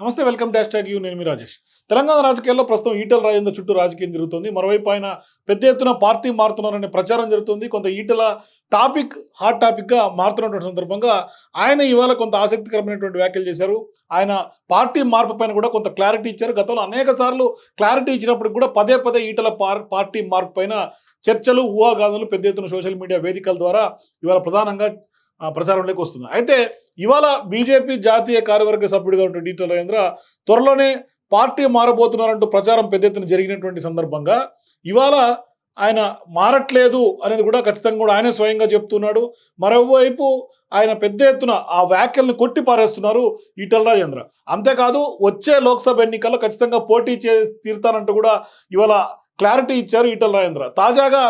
నమస్తే welcome dash tag you నేను మీ రాజేష్. తెలంగాణ రాజకీయాల్లో ప్రస్తుతం ఈటల రాజేంద్ర చుట్టూ రాజకీయం జరుగుతుంది. మరోవైపు ఆయన పెద్ద ఎత్తున పార్టీ మారుతున్నారనే ప్రచారం జరుగుతుంది. కొంత ఈటల టాపిక్ హాట్ టాపిక్గా మారుతున్నటువంటి సందర్భంగా ఆయన ఇవాళ కొంత ఆసక్తికరమైనటువంటి వ్యాఖ్యలు చేశారు. ఆయన పార్టీ మార్పు పైన కూడా కొంత క్లారిటీ ఇచ్చారు. గతంలో అనేక సార్లు క్లారిటీ ఇచ్చినప్పుడు కూడా పదే పదే ఈటల పార్ పార్టీ మార్పు పైన చర్చలు ఊహాగానాలు పెద్ద ఎత్తున సోషల్ మీడియా వేదికల ద్వారా ఇవాళ ప్రధానంగా ప్రచారంలోకి వస్తుంది. అయితే ఇవాళ బీజేపీ జాతీయ కార్యవర్గ సభ్యుడిగా ఉన్న ఈటల రాజేంద్ర త్వరలోనే పార్టీ మారబోతున్నారంటూ ప్రచారం పెద్ద ఎత్తున జరిగినటువంటి సందర్భంగా ఇవాళ ఆయన మారట్లేదు అనేది కూడా ఖచ్చితంగా కూడా ఆయనే స్వయంగా చెప్తున్నాడు. మరోవైపు ఆయన పెద్ద ఎత్తున ఆ వ్యాఖ్యల్ని కొట్టి పారేస్తున్నారు ఈటల రాజేంద్ర. అంతేకాదు వచ్చే లోక్సభ ఎన్నికల్లో ఖచ్చితంగా పోటీ చే తీరుతానంటూ కూడా ఇవాళ క్లారిటీ ఇచ్చారు ఈటల రాజేంద్ర. తాజాగా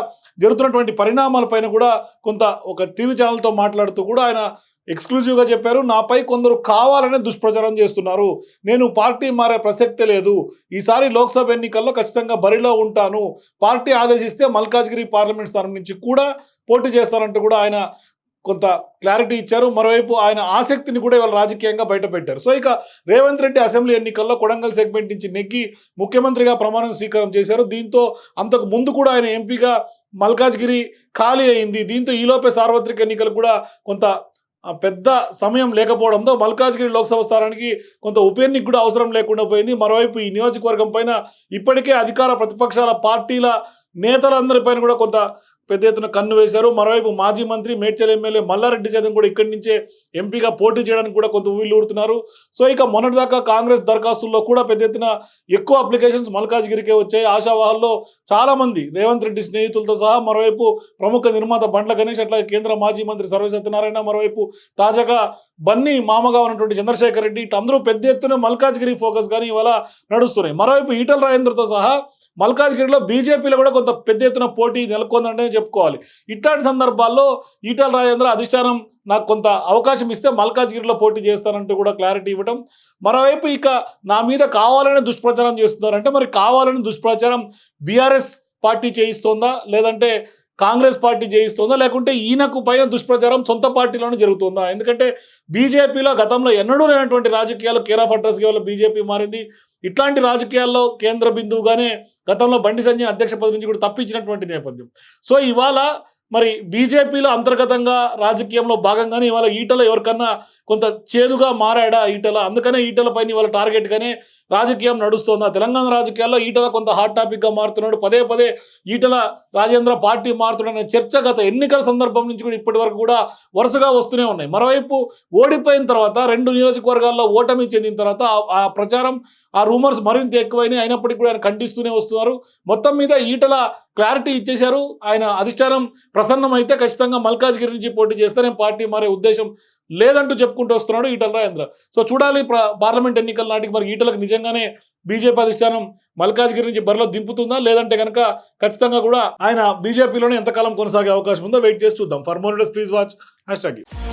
జరుగుతున్నటువంటి పరిణామాలపైన కూడా కొంత ఒక టీవీ ఛానల్తో మాట్లాడుతూ కూడా ఆయన ఎక్స్క్లూజివ్గా చెప్పారు నాపై కొందరు కావాలనే దుష్ప్రచారం చేస్తున్నారు. నేను పార్టీ మారే ప్రసక్తి లేదు. ఈసారి లోక్సభ ఎన్నికల్లో ఖచ్చితంగా బరిలో ఉంటాను. పార్టీ ఆదేశిస్తే మల్కాజ్గిరి పార్లమెంట్ స్థానం నుంచి కూడా పోటీ చేస్తానంటూ కూడా ఆయన కొంత క్లారిటీ ఇచ్చారు. మరోవైపు ఆయన ఆసక్తిని కూడా ఇవాళ రాజకీయంగా బయటపెట్టారు. సో ఇక రేవంత్ రెడ్డి అసెంబ్లీ ఎన్నికల్లో కొడంగల్ సెగ్మెంట్ నుంచి నెగ్గి ముఖ్యమంత్రిగా ప్రమాణం స్వీకారం చేశారు. దీంతో అంతకు ముందు కూడా ఆయన ఎంపీగా మల్కాజ్గిరి ఖాళీ అయింది. దీంతో ఈలోపే సార్వత్రిక ఎన్నికలు కూడా కొంత పెద్ద సమయం లేకపోవడంతో మల్కాజ్గిరి లోక్సభ స్థానానికి కొంత ఉప ఎన్నిక కూడా అవసరం లేకుండా పోయింది. మరోవైపు ఈ నియోజకవర్గం పైన ఇప్పటికే అధికార ప్రతిపక్షాల పార్టీల నేతలందరిపైన కూడా కొంత పెద్ద ఎత్తున కన్ను వేశారు. మరోవైపు మాజీ మంత్రి మేడ్చల్ ఎమ్మెల్యే మల్లారెడ్డి చేతం కూడా ఇక్కడి నుంచే ఎంపీగా పోటీ చేయడానికి కూడా కొంత ఊరుతున్నారు. సో ఇక మొన్నటిదాకా కాంగ్రెస్ దరఖాస్తుల్లో కూడా పెద్ద ఎత్తున ఎక్కువ అప్లికేషన్స్ మల్కాజ్గిరికే వచ్చాయి. ఆశావాహాల్లో చాలా మంది రేవంత్ రెడ్డి స్నేహితులతో సహా మరోవైపు ప్రముఖ నిర్మాత బండ్ల గణేష్ అట్లా కేంద్ర మాజీ మంత్రి సర్వ సత్యనారాయణ మరోవైపు తాజాగా బన్నీ మామగా ఉన్నటువంటి చంద్రశేఖర్ రెడ్డి ఇటు అందరూ పెద్ద ఎత్తున మల్కాజ్గిరి ఫోకస్ కానీ ఇవాళ నడుస్తున్నాయి. మరోవైపు ఈటల రాజేంద్రతో సహా మల్కాజ్గిరిలో బీజేపీలో కూడా కొంత పెద్ద ఎత్తున పోటీ నెలకొందంటే చెప్పుకోవాలి. ఇట్లాంటి సందర్భాల్లో ఈటల రాజేంద్ర అధిష్టానం నాకు కొంత అవకాశం ఇస్తే మల్కాజ్గిరిలో పోటీ చేస్తానంటూ కూడా క్లారిటీ ఇవ్వడం మరోవైపు ఇక నా మీద కావాలని దుష్ప్రచారం చేస్తున్నారంటే మరి కావాలని దుష్ప్రచారం బీఆర్ఎస్ పార్టీ చేయిస్తోందా? లేదంటే కాంగ్రెస్ పార్టీ చేయిస్తోందా లేకుంటే ఈయనకు పైన దుష్ప్రచారం సొంత పార్టీలోనే జరుగుతుందా? ఎందుకంటే బీజేపీలో గతంలో ఎన్నడూ లేనటువంటి రాజకీయాలు కేర్ ఆఫ్ అడ్రస్కి వల్ల బీజేపీ మారింది. ఇట్లాంటి రాజకీయాల్లో కేంద్ర బిందువుగానే గతంలో బండి సంజయ్ అధ్యక్ష పదవి నుంచి కూడా తప్పించినటువంటి నేపథ్యం. సో ఇవాళ మరి బీజేపీలో అంతర్గతంగా రాజకీయంలో భాగంగానే ఇవాళ ఈటల ఎవరికన్నా కొంత చేదుగా మారాడా ఈటల? అందుకనే ఈటల పైన ఇవాళ టార్గెట్గానే రాజకీయం నడుస్తోందా. తెలంగాణ రాజకీయాల్లో ఈటల కొంత హాట్ టాపిక్గా మారుతున్నాడు. పదే పదే ఈటల రాజేంద్ర పార్టీ మారుతున్నాడనే చర్చ గత ఎన్నికల సందర్భం నుంచి కూడా ఇప్పటి వరకు కూడా వరుసగా వస్తూనే ఉన్నాయి. మరోవైపు ఓడిపోయిన తర్వాత రెండు నియోజకవర్గాల్లో ఓటమి చెందిన తర్వాత ఆ- ఆ ప్రచారం ఆ రూమర్స్ మరింత ఎక్కువైనాయి. అయినప్పటికీ కూడా ఆయన ఖండిస్తూనే వస్తున్నారు. మొత్తం మీద ఈటల క్లారిటీ ఇచ్చేశారు. ఆయన అధిష్టానం ప్రసన్నమైతే ఖచ్చితంగా మల్కాజ్గిరి నుంచి పోటీ చేస్తే నేను పార్టీ మారే ఉద్దేశం లేదంటూ చెప్పుకుంటూ వస్తున్నాడు ఈటల రాజేంద్ర. సో చూడాలి పార్లమెంట్ ఎన్నికల నాటికి మరి ఈటలకు నిజంగానే బీజేపీ అధిష్టానం మల్కాజ్గిరి నుంచి బరిలో దింపుతుందా? లేదంటే కనుక ఖచ్చితంగా కూడా ఆయన బీజేపీలోనే ఎంతకాలం కొనసాగే అవకాశం ఉందో వెయిట్ చేసి చూద్దాం. For more please watch. Hash